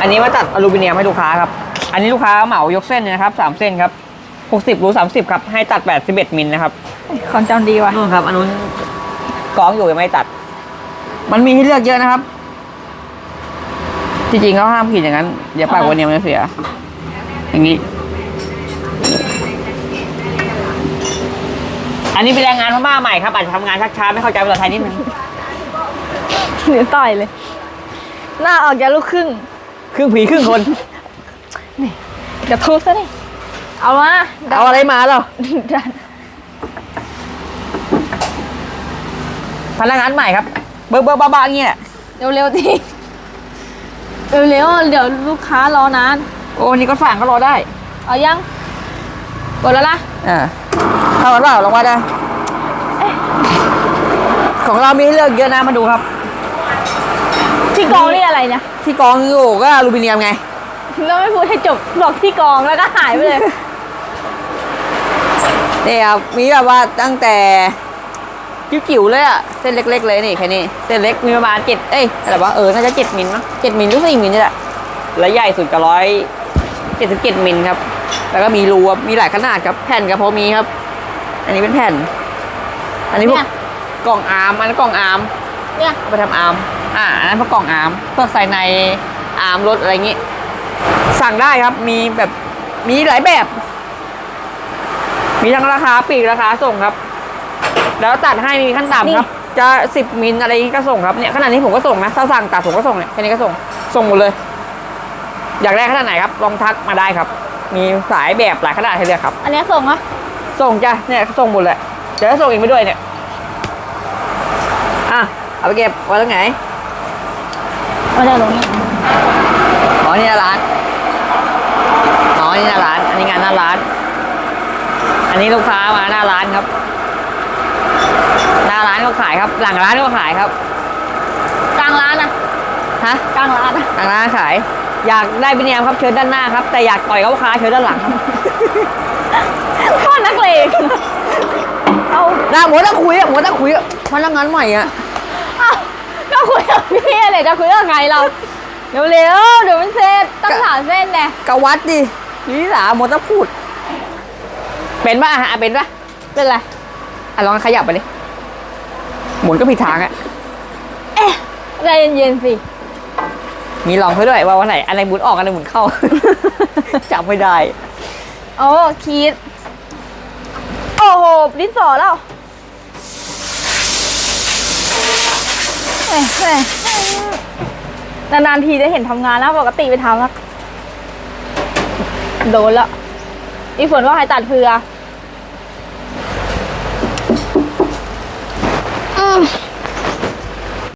อันนี้มาตัดอลูมิเนียมให้ลูกค้าครับ อันนี้ลูกค้าเหมายกเส้นนะครับสามเส้นครับหกสิบรูสามสิบครับให้ตัดแปดสิบเอ็ดมิลนะครับของจำดีว่ะนู่นครับอันนู้นกองอยู่ยังไม่ตัด มันมีให้เลือกเยอะนะครับ จริงๆเขาห้ามขีดอย่างนั้น เดี๋ยวปากวันนี้มันจะเสีย อย่างนี้ อันนี้เป็นแรงงานพม่าใหม่ครับอาจจะทำงานช้าๆไม่เข้าใจภาษาไทยนิดนึงหรือต่อยเลย หน้าออกจากลูกครึ่งค รึ่งผีครึ่งคน เดี๋ยวทุบซะนี่เอามาเอาอะไรมาเหรอพนักงานใหม่ครับ เบอร์เบอร์บ้าๆอย่างนี้แหละเร็วๆดิเร็วๆเดี๋ยวลูกค้ารอนาน โอ้นี่ก็สั่งก็รอได้ เอายังกดแล้วล่ะอ่าเท่ากันเปล่าลองว่าได้ของเรามีให้เลือกเยอะนะมาดูครับ ที่กองนี่อะไรเนี่ย ที่กองอยู่ก็อลูมิเนียมไงแล้วไม่พูดให้จบบอกที่กองแล้วก็หายไปเลยนี่ครับมีแบบว่าตั้งแต่จิ๋วๆเลยอะเส้นเล็ก ๆ เลยนี่แค่นี้เส้นเล็กมีประมาณเจ็ดเอ้ยอะไรวะเออน่าจะเจ็ดมิลมั้งเจ็ดมิลหรือสี่มิลนี่แหละและใหญ่สุดก็ร้อยเจ็ดสิบเจ็ดมิลครับ แล้วก็มีรูครับมีหลายขนาดครับแผ่นก็พอมีครับ อันนี้เป็นแผ่น อันนี้พวกเนี่ยกล่องอาร์มอันนั้นกล่องอาร์มเนี่ยเอาไปทำอาร์ม อ่าอันนั้นพวกกล่องอาร์มเพื่อใส่ในอาร์มรถอะไรอย่างงี้ สั่งได้ครับมีแบบมีหลายแบบ มีทั้งราคาปลีกราคาส่งครับ แล้วตัดให้มีขั้นต่ำครับ จะสิบมิลอะไรอย่างงี้ก็ส่งครับเนี่ยขนาดนี้ผมก็ส่งนะถ้าสั่งตัดผมก็ส่งเนี่ยแค่นี้ก็ส่งส่งหมดเลย อยากได้ขนาดไหนครับลองทักมาได้ครับ มีสายแบบหลายขนาดให้เลือกครับ อันเนี้ยส่งเหรอส่งจ้ะเนี่ยส่งหมดเลยเดี๋ยวจะส่งอีกไปด้วยเนี่ยอะเอาไปเก็บไว้ตรงไหน ไม่ได้ลงนี่อ๋อนี่หน้าร้านอ๋อนี่หน้าร้าน อันนี้งานหน้าร้าน อันนี้ลูกค้ามาหน้าร้านครับ หน้าร้านก็ขายครับ หลังร้านก็ขายครับกลางร้านอะฮะกลางร้านอะหลังร้านขาย อยากได้บิเนียมครับเชิญด้านหน้าครับ แต่อยากต่อยกับลูกค้าเชิญด้านหลังครับโคตรนักเลงเอาหน้าหมดต้องคุยอะหมดต้องคุยอะพนักงานใหม่อะเอา ก็คุยกับพี่อะไรจะคุยกับใครเราเร็วเร็วๆเดี๋ยวมันเสร็จตั้งสามเส้นแน่กวัดดินี่สาหมดต้องพูด เป็นป่ะอะเป็นป่ะเป็นไรอะลองขยับไปดิหมุนก็ผิดทางอะเอ๊ะใจเย็นๆสิมีลองไปด้วยว่าวันไหนอะไรหมุนออกอะไรหมุนเข้าจำไม่ได้โอ้คิดโอ้โหดินสอแล้ว แม่นานๆทีจะเห็นทำงานแล้วปกติไปทำแล้วโดนละอีฝนว่าใครตัดเพื่อ